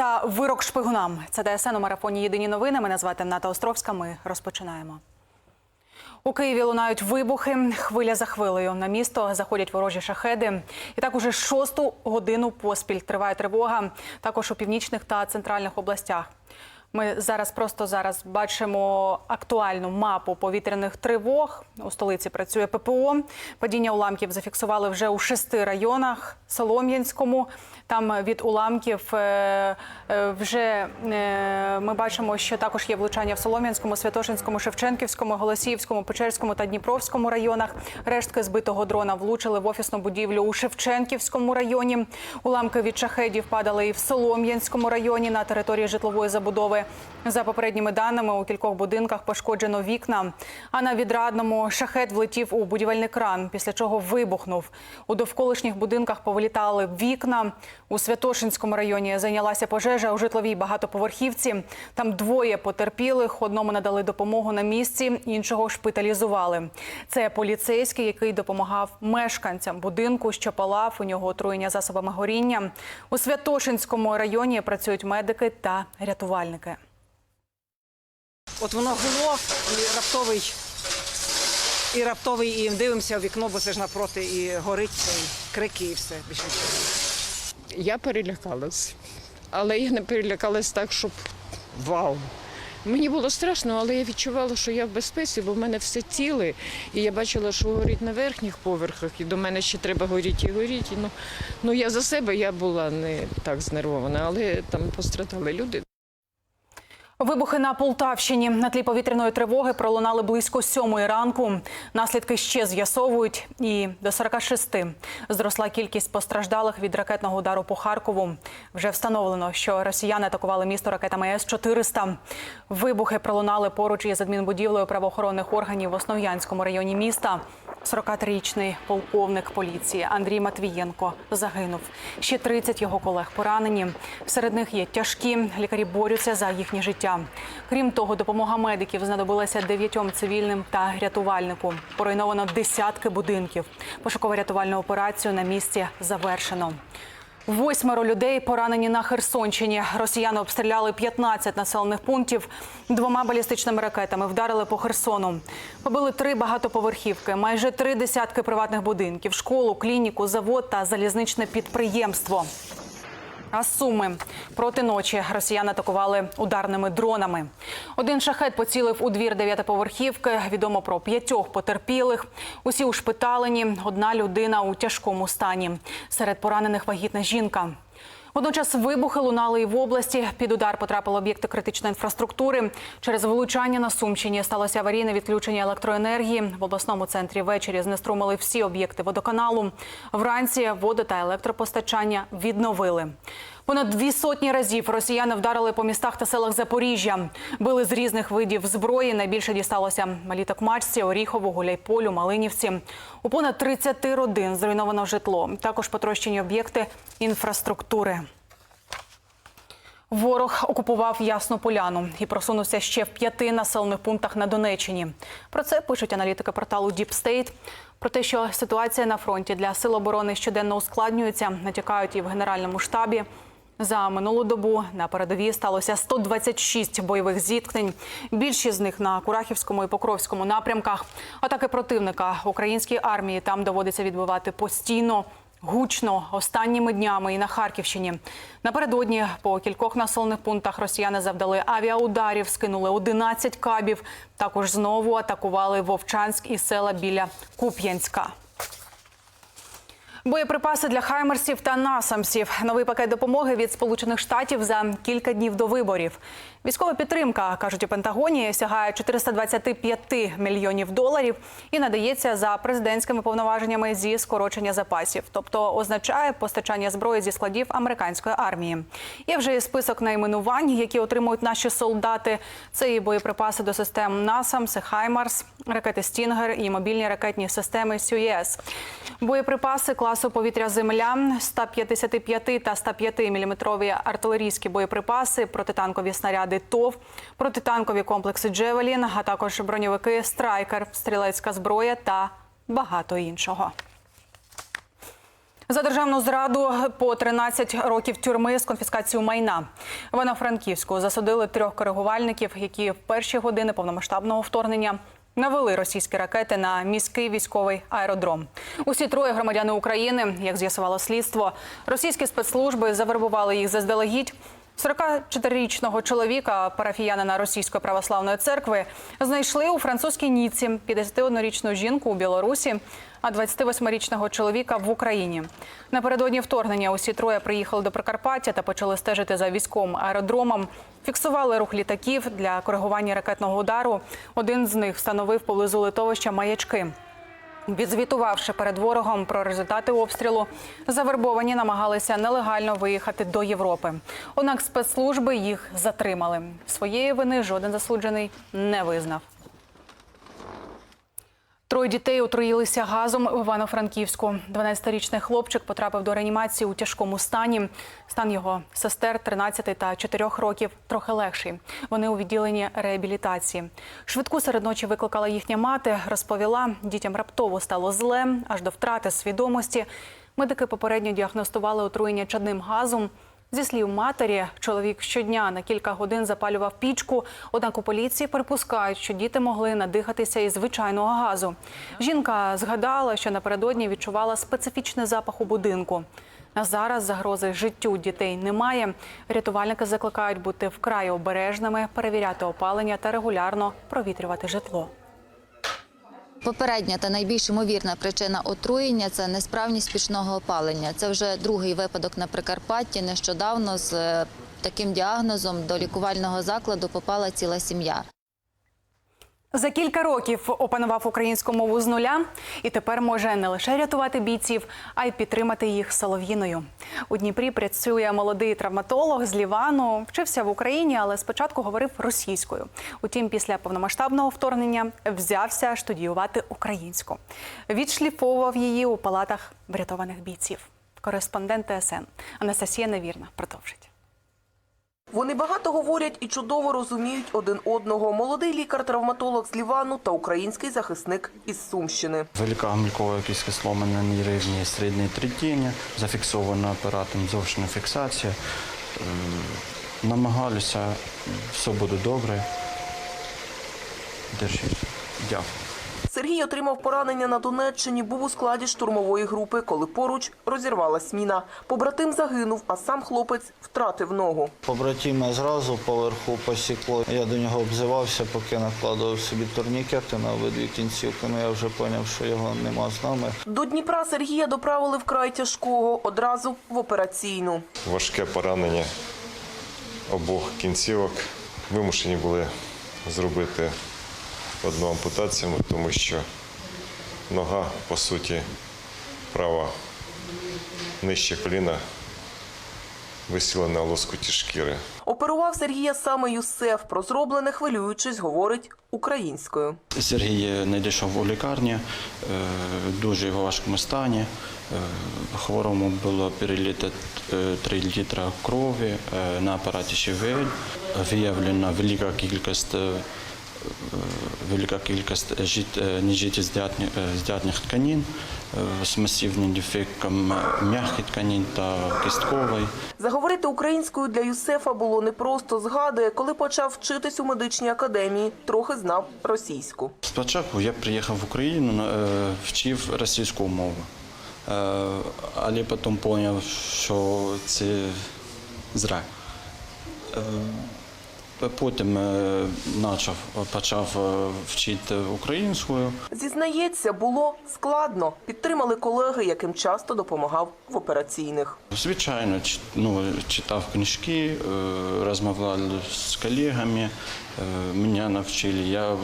та вирок шпигунам. Це ДСН у марафоні Єдині новини. Мене звати Ната Островська. Ми розпочинаємо. У Києві лунають вибухи, хвиля за хвилею. На місто заходять ворожі шахеди. І так уже шосту годину поспіль триває тривога. Також у північних та центральних областях. Ми зараз просто зараз бачимо актуальну мапу повітряних тривог. У столиці працює ППО. Падіння уламків зафіксували вже у шести районах. Солом'янському. Там від уламків е, е, вже е, ми бачимо, що також є влучання в Солом'янському, Святошинському, Шевченківському, Голосіївському, Печерському та Дніпровському районах. Рештки збитого дрона влучили в офісну будівлю у Шевченківському районі. Уламки від шахедів падали і в Солом'янському районі на території житлової забудови. За попередніми даними у кількох будинках пошкоджено вікна. А на відрадному шахет влетів у будівельний кран, після чого вибухнув. У довколишніх будинках повилітали вікна. У Святошинському районі зайнялася пожежа у житловій багатоповерхівці. Там двоє потерпілих. Одному надали допомогу на місці, іншого шпиталізували. Це поліцейський, який допомагав мешканцям будинку, що палав. У нього отруєння засобами горіння. У Святошинському районі працюють медики та рятувальники. От воно гуло і раптовий, і раптовий, і дивимося в вікно, бо це ж напроти, і горить цей крики, і все. Я перелякалась. Але я не перелякалась так, щоб вау. Мені було страшно, але я відчувала, що я в безпеці, бо в мене все ціле. І я бачила, що горить на верхніх поверхах, і до мене ще треба горіти і горіти. Ну, ну я за себе я була не так знервована, але там пострадали люди. Вибухи на Полтавщині на тлі повітряної тривоги пролунали близько сьомої ранку. Наслідки ще з'ясовують. І до 46 зросла кількість постраждалих від ракетного удару по Харкову. Вже встановлено, що росіяни атакували місто ракетами С-400. Вибухи пролунали поруч із адмінбудівлею правоохоронних органів в Основ'янському районі міста. 43-річний полковник поліції Андрій Матвієнко загинув. Ще 30 його колег поранені. Серед них є тяжкі. Лікарі борються за їхнє життя. Крім того, допомога медиків знадобилася дев'ятьом цивільним та рятувальнику. Поруйновано десятки будинків. Пошуково-рятувальну операцію на місці завершено. Восьмеро людей поранені на Херсонщині. Росіяни обстріляли 15 населених пунктів. Двома балістичними ракетами вдарили по Херсону. Побили три багатоповерхівки, майже три десятки приватних будинків, школу, клініку, завод та залізничне підприємство. А суми проти ночі росіяни атакували ударними дронами. Один шахет поцілив у двір дев'ятиповерхівки. Відомо про п'ятьох потерпілих. Усі ушпиталені. Одна людина у тяжкому стані. Серед поранених вагітна жінка. Водночас вибухи лунали і в області. Під удар потрапили об'єкти критичної інфраструктури. Через влучання на Сумщині сталося аварійне відключення електроенергії. В обласному центрі ввечері знеструмили всі об'єкти водоканалу. Вранці воду та електропостачання відновили. Понад дві сотні разів росіяни вдарили по містах та селах Запоріжжя. Били з різних видів зброї. Найбільше дісталося Маліток-Мачці, Оріхову, Гуляйполю, Малинівці. У понад 30 родин зруйновано житло. Також потрощені об'єкти інфраструктури. Ворог окупував Ясну Поляну і просунувся ще в п'яти населених пунктах на Донеччині. Про це пишуть аналітики порталу Deep State. Про те, що ситуація на фронті для сил оборони щоденно ускладнюється, натякають і в генеральному штабі. За минулу добу на передовій сталося 126 бойових зіткнень. Більшість з них на Курахівському і Покровському напрямках. Атаки противника українській армії там доводиться відбивати постійно. Гучно останніми днями і на Харківщині напередодні по кількох населених пунктах росіяни завдали авіаударів, скинули 11 кабів. Також знову атакували Вовчанськ і села біля Куп'янська. Боєприпаси для хаймерсів та насамсів. Новий пакет допомоги від Сполучених Штатів за кілька днів до виборів. Військова підтримка, кажуть у Пентагоні, сягає 425 мільйонів доларів і надається за президентськими повноваженнями зі скорочення запасів, тобто означає постачання зброї зі складів американської армії. Є вже і список найменувань, які отримують наші солдати. Це і боєприпаси до систем НАСАМС, Хаймарс, ракети Стінгер і мобільні ракетні системи СЮЄС. Боєприпаси класу повітря Земля, 155 та 105 мм артилерійські боєприпаси, протитанкові снаряди ТОВ, протитанкові комплекси Джевелін, а також броньовики Страйкер, стрілецька зброя та багато іншого. За державну зраду по 13 років тюрми з конфіскацією майна. В Івано-Франківську засудили трьох коригувальників, які в перші години повномасштабного вторгнення навели російські ракети на міський військовий аеродром. Усі троє громадяни України, як з'ясувало слідство, російські спецслужби завербували їх заздалегідь. 44-річного чоловіка, парафіянина Російської православної церкви, знайшли у французькій Ніці, 51-річну жінку у Білорусі, а 28-річного чоловіка в Україні. Напередодні вторгнення усі троє приїхали до Прикарпаття та почали стежити за військовим аеродромом. Фіксували рух літаків для коригування ракетного удару. Один з них встановив поблизу литовища маячки. Відзвітувавши перед ворогом про результати обстрілу, завербовані намагалися нелегально виїхати до Європи. Однак спецслужби їх затримали. Своєї вини жоден засуджений не визнав. Троє дітей отруїлися газом в Івано-Франківську. 12-річний хлопчик потрапив до реанімації у тяжкому стані. Стан його сестер 13 та 4 років трохи легший. Вони у відділенні реабілітації. Швидку серед ночі викликала їхня мати. Розповіла, дітям раптово стало зле, аж до втрати свідомості. Медики попередньо діагностували отруєння чадним газом. Зі слів матері, чоловік щодня на кілька годин запалював пічку. Однак у поліції припускають, що діти могли надихатися із звичайного газу. Жінка згадала, що напередодні відчувала специфічний запах у будинку. А зараз загрози життю дітей немає. Рятувальники закликають бути вкрай обережними, перевіряти опалення та регулярно провітрювати житло. Попередня та найбільш ймовірна причина отруєння це несправність пічного опалення. Це вже другий випадок на Прикарпатті. Нещодавно з е, таким діагнозом до лікувального закладу попала ціла сім'я. За кілька років опанував українську мову з нуля і тепер може не лише рятувати бійців, а й підтримати їх солов'їною. У Дніпрі працює молодий травматолог з Лівану. Вчився в Україні, але спочатку говорив російською. Утім, після повномасштабного вторгнення взявся студіювати українську. Відшліфовував її у палатах врятованих бійців. Кореспондент ТСН Анастасія Невірна продовжить. Вони багато говорять і чудово розуміють один одного. Молодий лікар-травматолог з Лівану та український захисник із Сумщини. Велика гамількова сломана на рівні середньої третини, зафіксована апаратом зовшена фіксація. Е, Намагалися, все буде добре. Держіть. Дякую. Сергій отримав поранення на Донеччині, був у складі штурмової групи, коли поруч розірвалась міна. Побратим загинув, а сам хлопець втратив ногу. Побратима зразу поверху посікло. Я до нього обзивався, поки накладував собі турнікети на обидві кінцівки. Ну, я вже зрозумів, що його нема з нами. До Дніпра Сергія доправили вкрай тяжкого, одразу в операційну. важке поранення обох кінцівок. Вимушені були зробити одну ампутацію, тому що нога, по суті, права нижче коліна висіла на лоскуті шкіри. Оперував Сергія саме Юсеф. Про зроблене хвилюючись, говорить українською. Сергій не дійшов у лікарні, е, дуже в важкому стані. Е, Хворому було переліто 3 літра крові е, на апараті ШВЛ. Виявлена велика кількість е, велика кількість е, нежиттєздатних е, тканин е, з масивним дефектом м'яких тканин та кісткової. Заговорити українською для Юсефа було непросто. Згадує, коли почав вчитись у медичній академії, трохи знав російську. Спочатку я приїхав в Україну, вчив російську мову, але потім зрозумів, що це зря. Потім е, почав, почав е, вчити українською. Зізнається, було складно. Підтримали колеги, яким часто допомагав в операційних. Звичайно, ну, читав книжки, е, розмовляв з колегами, мене навчили, я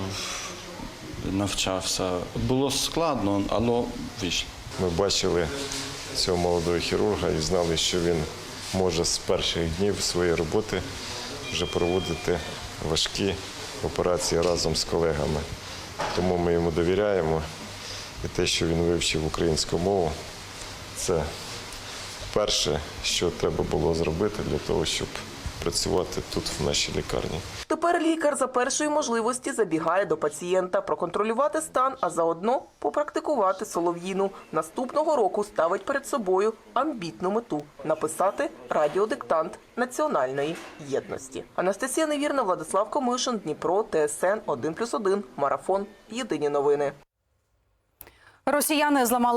навчався. Було складно, але вийшло. Ми бачили цього молодого хірурга і знали, що він може з перших днів своєї роботи вже проводити важкі операції разом з колегами. Тому ми йому довіряємо. І те, що він вивчив українську мову, це перше, що треба було зробити для того, щоб працювати тут, в нашій лікарні. Тепер лікар за першої можливості забігає до пацієнта, проконтролювати стан, а заодно попрактикувати солов'їну. Наступного року ставить перед собою амбітну мету – написати радіодиктант національної єдності. Анастасія Невірна, Владислав Комишин, Дніпро, ТСН 1+,1, Марафон. Єдині новини. Росіяни зламали